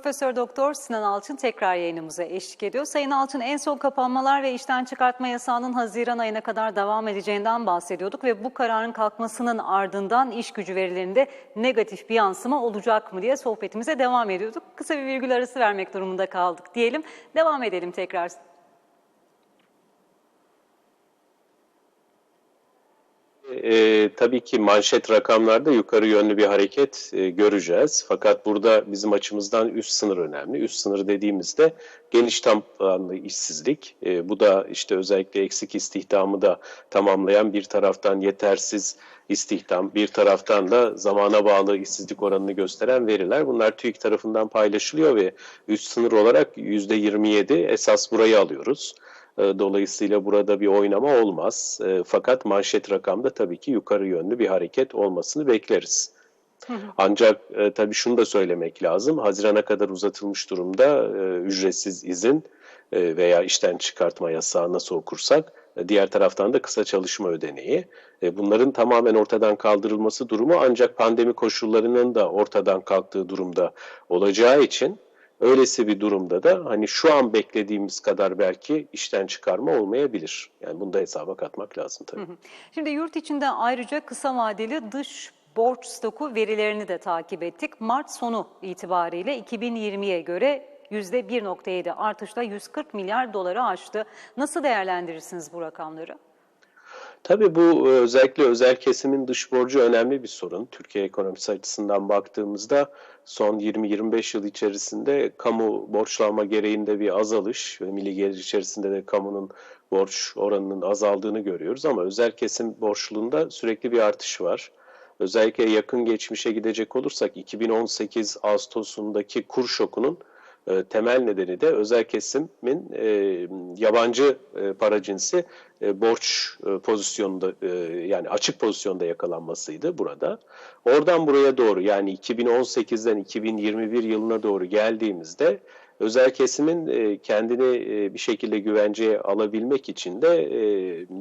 Profesör Doktor Sinan Alçın tekrar yayınımıza eşlik ediyor. Sayın Alçın en son kapanmalar ve işten çıkartma yasağının Haziran ayına kadar devam edeceğinden bahsediyorduk ve bu kararın kalkmasının ardından iş gücü verilerinde negatif bir yansıma olacak mı diye sohbetimize devam ediyorduk. Kısa bir virgül arası vermek durumunda kaldık diyelim. Devam edelim tekrar. E, tabii ki manşet rakamlarda yukarı yönlü bir hareket e, göreceğiz. Fakat burada bizim açımızdan üst sınır önemli. Üst sınır dediğimizde geniş tabanlı işsizlik. E, bu da işte özellikle eksik istihdamı da tamamlayan bir taraftan yetersiz istihdam, bir taraftan da zamana bağlı işsizlik oranını gösteren veriler. Bunlar TÜİK tarafından paylaşılıyor ve üst sınır olarak %27 esas burayı alıyoruz. E, dolayısıyla burada bir oynama olmaz. E, fakat manşet rakamda tabii ki yukarı yönlü bir hareket olmasını bekleriz. Ancak e, tabii şunu da söylemek lazım. Hazirana kadar uzatılmış durumda e, ücretsiz izin e, veya işten çıkartma yasağı nasıl okursak e, diğer taraftan da kısa çalışma ödeneği. E, bunların tamamen ortadan kaldırılması durumu ancak pandemi koşullarının da ortadan kalktığı durumda olacağı için Öylesi bir durumda da hani şu an beklediğimiz kadar belki işten çıkarma olmayabilir. Yani bunu da hesaba katmak lazım tabii. Şimdi yurt içinde ayrıca kısa vadeli dış borç stoku verilerini de takip ettik. Mart sonu itibariyle 2020'ye göre %1.7 artışla 140 milyar doları aştı. Nasıl değerlendirirsiniz bu rakamları? Tabii bu e, özellikle özel kesimin dış borcu önemli bir sorun. Türkiye ekonomisi açısından baktığımızda son 20-25 yıl içerisinde kamu borçlanma gereğinde bir azalış ve milli gelir içerisinde de kamunun borç oranının azaldığını görüyoruz ama özel kesim borçluğunda sürekli bir artış var. Özellikle yakın geçmişe gidecek olursak 2018 Ağustos'undaki kur şokunun e, temel nedeni de özel kesimin e, yabancı e, para cinsi e, borç pozisyonunda yani açık pozisyonda yakalanmasıydı burada. Oradan buraya doğru yani 2018'den 2021 yılına doğru geldiğimizde özel kesimin e, kendini e, bir şekilde güvenceye alabilmek için de e,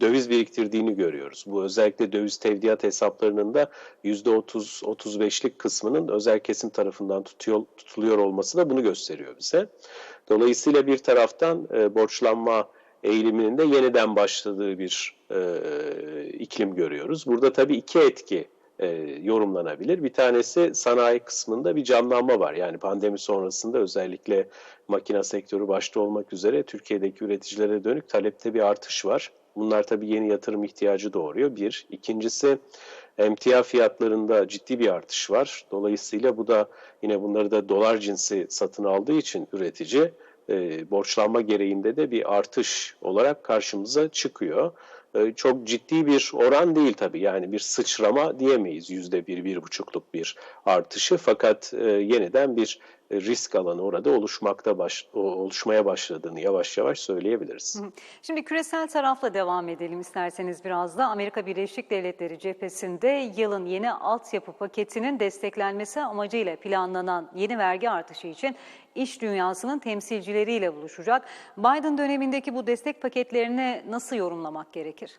döviz biriktirdiğini görüyoruz. Bu özellikle döviz tevdiat hesaplarının da %30-35'lik kısmının özel kesim tarafından tutuyor, tutuluyor olması da bunu gösteriyor bize. Dolayısıyla bir taraftan borçlanma eğiliminin de yeniden başladığı bir iklim görüyoruz. Burada tabii iki etki e, yorumlanabilir. Bir tanesi sanayi kısmında bir canlanma var. Yani pandemi sonrasında özellikle makina sektörü başta olmak üzere Türkiye'deki üreticilere dönük talepte bir artış var. Bunlar tabii yeni yatırım ihtiyacı doğuruyor. Bir. İkincisi emtia fiyatlarında ciddi bir artış var. Dolayısıyla bu da yine bunları da dolar cinsi satın aldığı için üretici e, borçlanma gereğinde de bir artış olarak karşımıza çıkıyor. E, çok ciddi bir oran değil tabii. Yani bir sıçrama diyemeyiz yüzde bir, bir buçukluk bir artışı. Fakat e, yeniden bir risk alanı orada oluşmakta baş, oluşmaya başladığını yavaş yavaş söyleyebiliriz. Şimdi küresel tarafla devam edelim isterseniz biraz da. Amerika Birleşik Devletleri cephesinde yılın yeni altyapı paketinin desteklenmesi amacıyla planlanan yeni vergi artışı için iş dünyasının temsilcileriyle buluşacak. Biden dönemindeki bu destek paketlerini nasıl yorumlamak gerekir?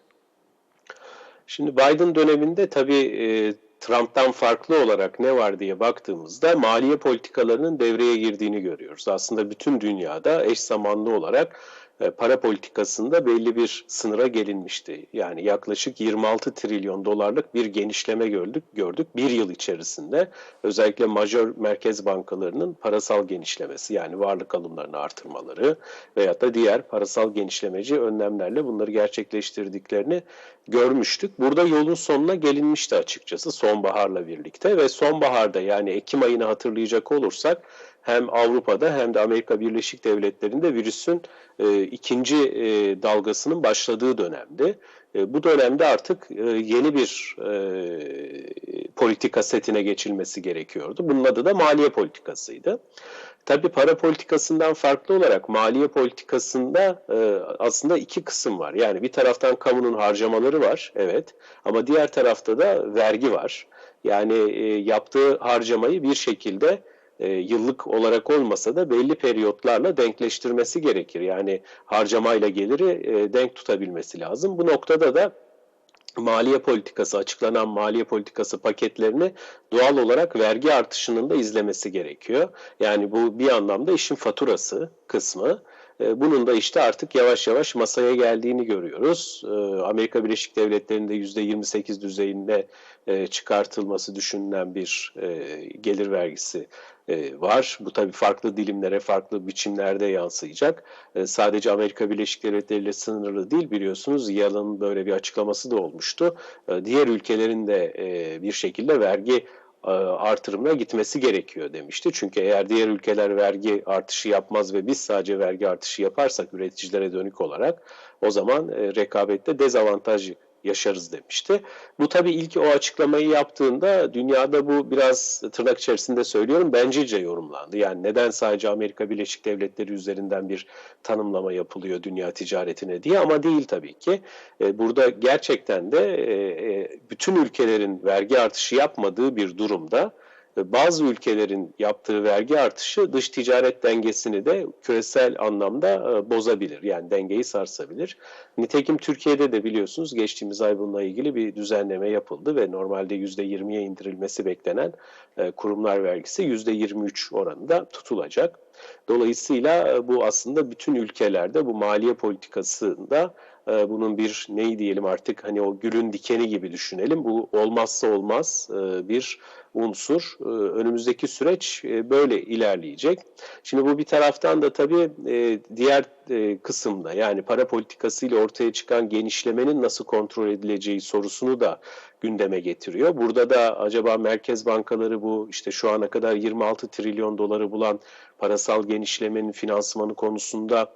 Şimdi Biden döneminde tabii e, Trump'tan farklı olarak ne var diye baktığımızda maliye politikalarının devreye girdiğini görüyoruz. Aslında bütün dünyada eş zamanlı olarak para politikasında belli bir sınıra gelinmişti. Yani yaklaşık 26 trilyon dolarlık bir genişleme gördük, gördük bir yıl içerisinde. Özellikle majör merkez bankalarının parasal genişlemesi yani varlık alımlarını artırmaları veyahut da diğer parasal genişlemeci önlemlerle bunları gerçekleştirdiklerini görmüştük. Burada yolun sonuna gelinmişti açıkçası sonbaharla birlikte ve sonbaharda yani Ekim ayını hatırlayacak olursak hem Avrupa'da hem de Amerika Birleşik Devletleri'nde virüsün e, ikinci e, dalgasının başladığı dönemdi. E, bu dönemde artık e, yeni bir e, politika setine geçilmesi gerekiyordu. Bunun adı da maliye politikasıydı. Tabii para politikasından farklı olarak maliye politikasında e, aslında iki kısım var. Yani bir taraftan kamunun harcamaları var, evet. Ama diğer tarafta da vergi var. Yani e, yaptığı harcamayı bir şekilde e, yıllık olarak olmasa da belli periyotlarla denkleştirmesi gerekir. Yani harcamayla geliri e, denk tutabilmesi lazım. Bu noktada da maliye politikası, açıklanan maliye politikası paketlerini doğal olarak vergi artışının da izlemesi gerekiyor. Yani bu bir anlamda işin faturası kısmı. E, bunun da işte artık yavaş yavaş masaya geldiğini görüyoruz. Amerika Birleşik Devletleri'nde %28 düzeyinde çıkartılması düşünülen bir gelir vergisi var. Bu tabii farklı dilimlere, farklı biçimlerde yansıyacak. Sadece Amerika Birleşik Devletleri ile sınırlı değil biliyorsunuz. Yalın böyle bir açıklaması da olmuştu. Diğer ülkelerin de bir şekilde vergi e, artırımına gitmesi gerekiyor demişti. Çünkü eğer diğer ülkeler vergi artışı yapmaz ve biz sadece vergi artışı yaparsak üreticilere dönük olarak o zaman e, rekabette dezavantaj yaşarız demişti. Bu tabii ilk o açıklamayı yaptığında dünyada bu biraz tırnak içerisinde söylüyorum bencilce yorumlandı. Yani neden sadece Amerika Birleşik Devletleri üzerinden bir tanımlama yapılıyor dünya ticaretine diye ama değil tabii ki. E, burada gerçekten de e, e, bütün ülkelerin vergi artışı yapmadığı bir durumda bazı ülkelerin yaptığı vergi artışı dış ticaret dengesini de küresel anlamda e, bozabilir. Yani dengeyi sarsabilir. Nitekim Türkiye'de de biliyorsunuz geçtiğimiz ay bununla ilgili bir düzenleme yapıldı ve normalde %20'ye indirilmesi beklenen e, kurumlar vergisi %23 oranında tutulacak. Dolayısıyla e, bu aslında bütün ülkelerde bu maliye politikasında bunun bir neyi diyelim artık hani o gülün dikeni gibi düşünelim. Bu olmazsa olmaz bir unsur. Ee, önümüzdeki süreç e, böyle ilerleyecek. Şimdi bu bir taraftan da tabii e, diğer e, kısımda yani para politikası ile ortaya çıkan genişlemenin nasıl kontrol edileceği sorusunu da gündeme getiriyor. Burada da acaba merkez bankaları bu işte şu ana kadar 26 trilyon doları bulan parasal genişlemenin finansmanı konusunda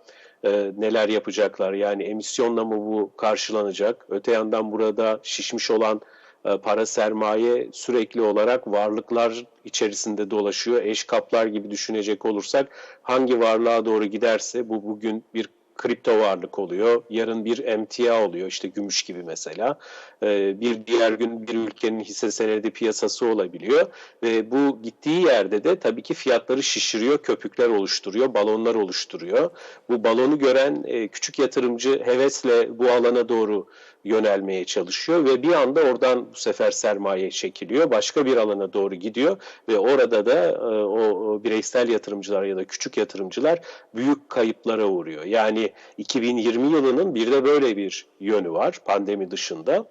neler yapacaklar? Yani emisyonla mı bu karşılanacak? Öte yandan burada şişmiş olan e, para sermaye sürekli olarak varlıklar içerisinde dolaşıyor. Eş kaplar gibi düşünecek olursak hangi varlığa doğru giderse bu bugün bir kripto varlık oluyor. Yarın bir emtia oluyor işte gümüş gibi mesela. Ee, bir diğer gün bir ülkenin hisse senedi piyasası olabiliyor. Ve bu gittiği yerde de tabii ki fiyatları şişiriyor, köpükler oluşturuyor, balonlar oluşturuyor. Bu balonu gören e, küçük yatırımcı hevesle bu alana doğru yönelmeye çalışıyor ve bir anda oradan bu sefer sermaye çekiliyor. Başka bir alana doğru gidiyor ve orada da e, o bireysel yatırımcılar ya da küçük yatırımcılar büyük kayıplara uğruyor. Yani 2020 yılının bir de böyle bir yönü var pandemi dışında.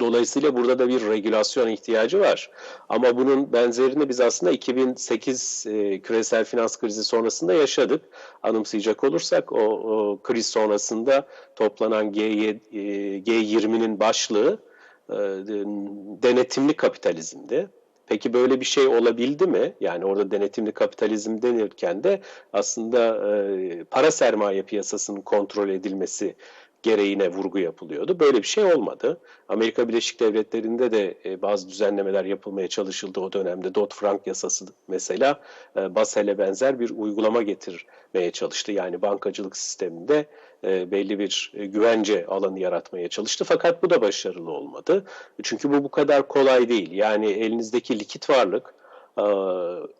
Dolayısıyla burada da bir regülasyon ihtiyacı var. Ama bunun benzerini biz aslında 2008 e, küresel finans krizi sonrasında yaşadık. Anımsayacak olursak o, o kriz sonrasında toplanan G20'nin e, başlığı e, denetimli kapitalizmdi. Peki böyle bir şey olabildi mi? Yani orada denetimli kapitalizm denirken de aslında e, para sermaye piyasasının kontrol edilmesi gereğine vurgu yapılıyordu. Böyle bir şey olmadı. Amerika Birleşik Devletleri'nde de e, bazı düzenlemeler yapılmaya çalışıldı o dönemde. Dodd-Frank yasası mesela e, Basel'e benzer bir uygulama getirmeye çalıştı. Yani bankacılık sisteminde e, belli bir güvence alanı yaratmaya çalıştı. Fakat bu da başarılı olmadı. Çünkü bu bu kadar kolay değil. Yani elinizdeki likit varlık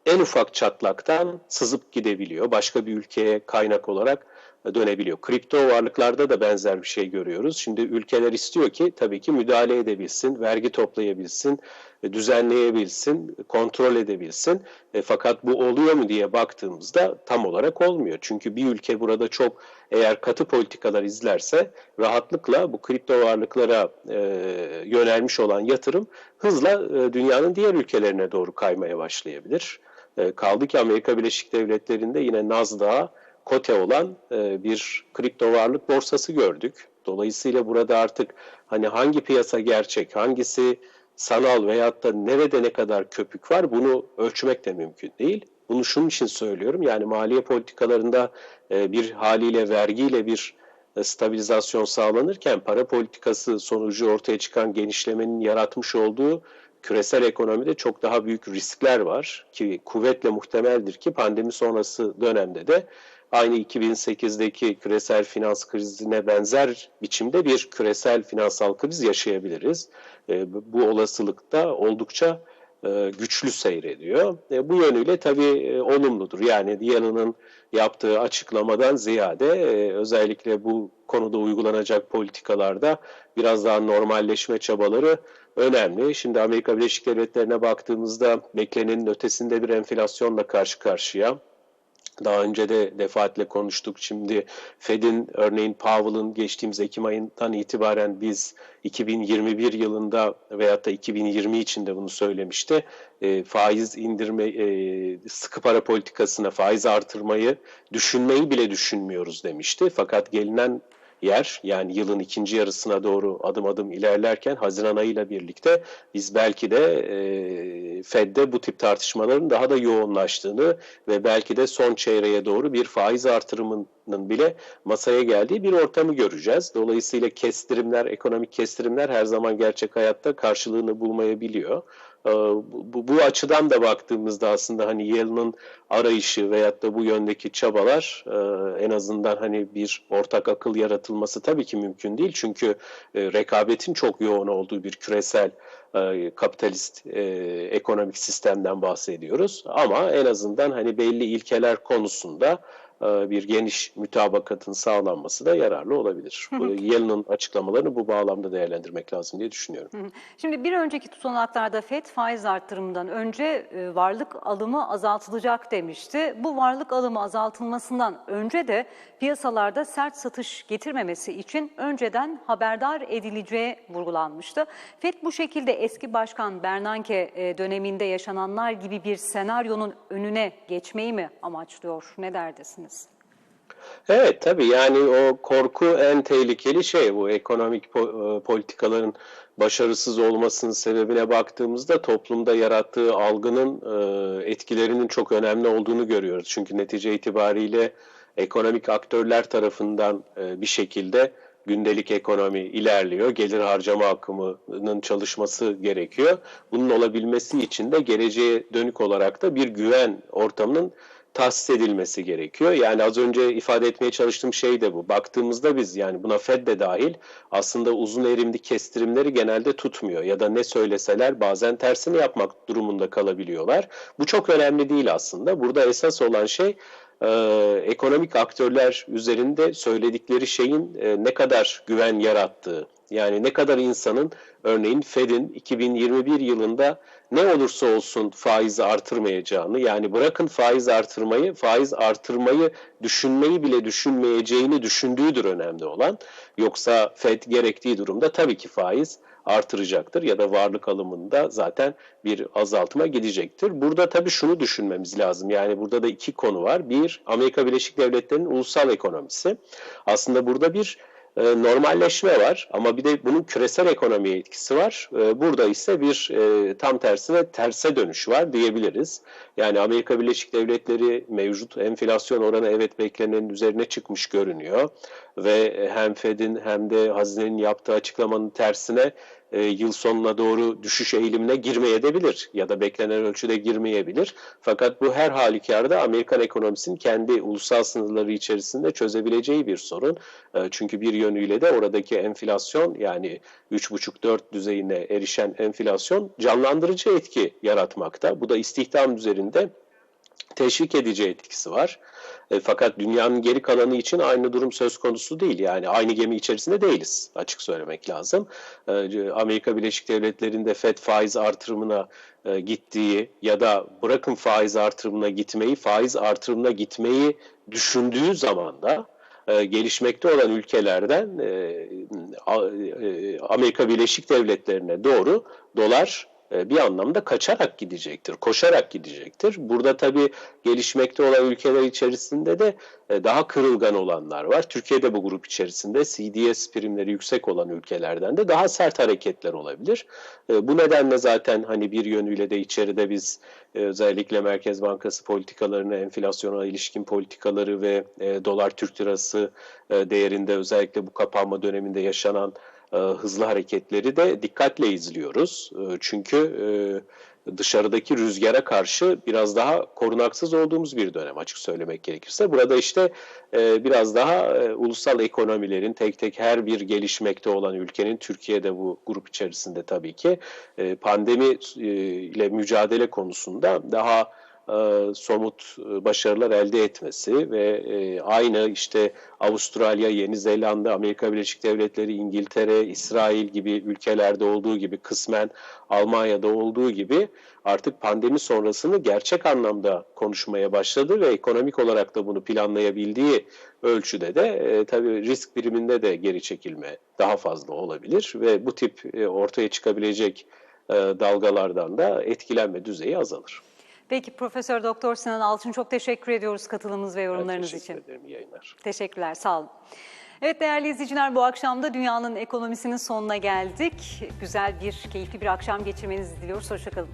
en ufak çatlaktan sızıp gidebiliyor. Başka bir ülkeye kaynak olarak dönebiliyor. Kripto varlıklarda da benzer bir şey görüyoruz. Şimdi ülkeler istiyor ki tabii ki müdahale edebilsin, vergi toplayabilsin, e, düzenleyebilsin, kontrol edebilsin. E, fakat bu oluyor mu diye baktığımızda tam olarak olmuyor. Çünkü bir ülke burada çok eğer katı politikalar izlerse rahatlıkla bu kripto varlıklara e, yönelmiş olan yatırım hızla e, dünyanın diğer ülkelerine doğru kaymaya başlayabilir. E, kaldı ki Amerika Birleşik Devletleri'nde yine Nasdaq'a kote olan e, bir kripto varlık borsası gördük. Dolayısıyla burada artık hani hangi piyasa gerçek, hangisi sanal veyahut da nerede ne kadar köpük var bunu ölçmek de mümkün değil. Bunu şunun için söylüyorum yani maliye politikalarında e, bir haliyle vergiyle bir e, stabilizasyon sağlanırken para politikası sonucu ortaya çıkan genişlemenin yaratmış olduğu küresel ekonomide çok daha büyük riskler var ki kuvvetle muhtemeldir ki pandemi sonrası dönemde de aynı 2008'deki küresel finans krizine benzer biçimde bir küresel finansal kriz yaşayabiliriz. E, bu olasılık da oldukça e, güçlü seyrediyor. E, bu yönüyle tabii olumludur. Yani Yalın'ın yaptığı açıklamadan ziyade özellikle bu konuda uygulanacak politikalarda biraz daha normalleşme çabaları önemli. Şimdi Amerika Birleşik Devletleri'ne baktığımızda beklenenin ötesinde bir enflasyonla karşı karşıya. Daha önce de defaatle konuştuk. Şimdi Fed'in örneğin Powell'ın geçtiğimiz Ekim ayından itibaren biz 2021 yılında veyahut da 2020 içinde bunu söylemişti. E, faiz indirme, e, sıkı para politikasına faiz artırmayı düşünmeyi bile düşünmüyoruz demişti. Fakat gelinen yer yani yılın ikinci yarısına doğru adım adım ilerlerken Haziran ayıyla birlikte biz belki de e, Fed'de bu tip tartışmaların daha da yoğunlaştığını ve belki de son çeyreğe doğru bir faiz artırımının bile masaya geldiği bir ortamı göreceğiz. Dolayısıyla kestirimler, ekonomik kestirimler her zaman gerçek hayatta karşılığını bulmayabiliyor. Bu, bu açıdan da baktığımızda aslında hani Yale'ın arayışı veyahut da bu yöndeki çabalar en azından hani bir ortak akıl yaratılması tabii ki mümkün değil. Çünkü rekabetin çok yoğun olduğu bir küresel kapitalist e, ekonomik sistemden bahsediyoruz. Ama en azından hani belli ilkeler konusunda bir geniş mütabakatın sağlanması da yararlı olabilir. Yalın'ın açıklamalarını bu bağlamda değerlendirmek lazım diye düşünüyorum. Şimdi bir önceki tutanaklarda FED faiz arttırımından önce varlık alımı azaltılacak demişti. Bu varlık alımı azaltılmasından önce de piyasalarda sert satış getirmemesi için önceden haberdar edileceği vurgulanmıştı. FED bu şekilde eski başkan Bernanke döneminde yaşananlar gibi bir senaryonun önüne geçmeyi mi amaçlıyor? Ne derdesiniz? Evet tabii yani o korku en tehlikeli şey bu ekonomik politikaların başarısız olmasının sebebine baktığımızda toplumda yarattığı algının etkilerinin çok önemli olduğunu görüyoruz. Çünkü netice itibariyle ekonomik aktörler tarafından bir şekilde gündelik ekonomi ilerliyor. Gelir harcama akımının çalışması gerekiyor. Bunun olabilmesi için de geleceğe dönük olarak da bir güven ortamının tahsis edilmesi gerekiyor. Yani az önce ifade etmeye çalıştığım şey de bu. Baktığımızda biz yani buna Fed de dahil aslında uzun erimli kestirimleri genelde tutmuyor ya da ne söyleseler bazen tersini yapmak durumunda kalabiliyorlar. Bu çok önemli değil aslında. Burada esas olan şey e, ekonomik aktörler üzerinde söyledikleri şeyin e, ne kadar güven yarattığı. Yani ne kadar insanın örneğin Fed'in 2021 yılında ne olursa olsun faizi artırmayacağını yani bırakın faiz artırmayı faiz artırmayı düşünmeyi bile düşünmeyeceğini düşündüğüdür önemli olan. Yoksa Fed gerektiği durumda tabii ki faiz artıracaktır ya da varlık alımında zaten bir azaltma gidecektir. Burada tabii şunu düşünmemiz lazım. Yani burada da iki konu var. Bir, Amerika Birleşik Devletleri'nin ulusal ekonomisi. Aslında burada bir normalleşme var ama bir de bunun küresel ekonomiye etkisi var. Burada ise bir tam tersine terse dönüş var diyebiliriz. Yani Amerika Birleşik Devletleri mevcut enflasyon oranı evet beklenenin üzerine çıkmış görünüyor ve hem Fed'in hem de hazinenin yaptığı açıklamanın tersine e, yıl sonuna doğru düşüş eğilimine girmeyebilir ya da beklenen ölçüde girmeyebilir. Fakat bu her halükarda Amerikan ekonomisinin kendi ulusal sınırları içerisinde çözebileceği bir sorun. E, çünkü bir yönüyle de oradaki enflasyon yani 3,5-4 düzeyine erişen enflasyon canlandırıcı etki yaratmakta. Bu da istihdam üzerinde teşvik edici etkisi var. E, fakat dünyanın geri kalanı için aynı durum söz konusu değil. Yani aynı gemi içerisinde değiliz açık söylemek lazım. E, Amerika Birleşik Devletleri'nde FED faiz artırımına e, gittiği ya da bırakın faiz artırımına gitmeyi, faiz artırımına gitmeyi düşündüğü zaman da e, gelişmekte olan ülkelerden e, e, Amerika Birleşik Devletleri'ne doğru dolar bir anlamda kaçarak gidecektir, koşarak gidecektir. Burada tabii gelişmekte olan ülkeler içerisinde de e, daha kırılgan olanlar var. Türkiye'de bu grup içerisinde CDS primleri yüksek olan ülkelerden de daha sert hareketler olabilir. E, bu nedenle zaten hani bir yönüyle de içeride biz özellikle Merkez Bankası politikalarını, enflasyona ilişkin politikaları ve dolar Türk lirası değerinde özellikle bu kapanma döneminde yaşanan e, hızlı hareketleri de dikkatle izliyoruz. E, çünkü e, dışarıdaki rüzgara karşı biraz daha korunaksız olduğumuz bir dönem açık söylemek gerekirse. Burada işte e, biraz daha e, ulusal ekonomilerin tek tek her bir gelişmekte olan ülkenin Türkiye'de bu grup içerisinde tabii ki e, pandemi e, ile mücadele konusunda daha e, somut e, başarılar elde etmesi ve e, aynı işte Avustralya, Yeni Zelanda, Amerika Birleşik Devletleri, İngiltere, İsrail gibi ülkelerde olduğu gibi kısmen Almanya'da olduğu gibi artık pandemi sonrasını gerçek anlamda konuşmaya başladı ve ekonomik olarak da bunu planlayabildiği ölçüde de e, tabii risk biriminde de geri çekilme daha fazla olabilir ve bu tip ortaya çıkabilecek dalgalardan da etkilenme düzeyi azalır. Peki Profesör Doktor Sinan Alçın çok teşekkür ediyoruz katılımınız ve Ben yorumlarınız teşekkür için. ederim. İyi yayınlar. Teşekkürler, sağ olun. Evet değerli izleyiciler bu akşam da dünyanın ekonomisinin sonuna geldik. Güzel bir, keyifli bir akşam geçirmenizi diliyoruz. Hoşçakalın.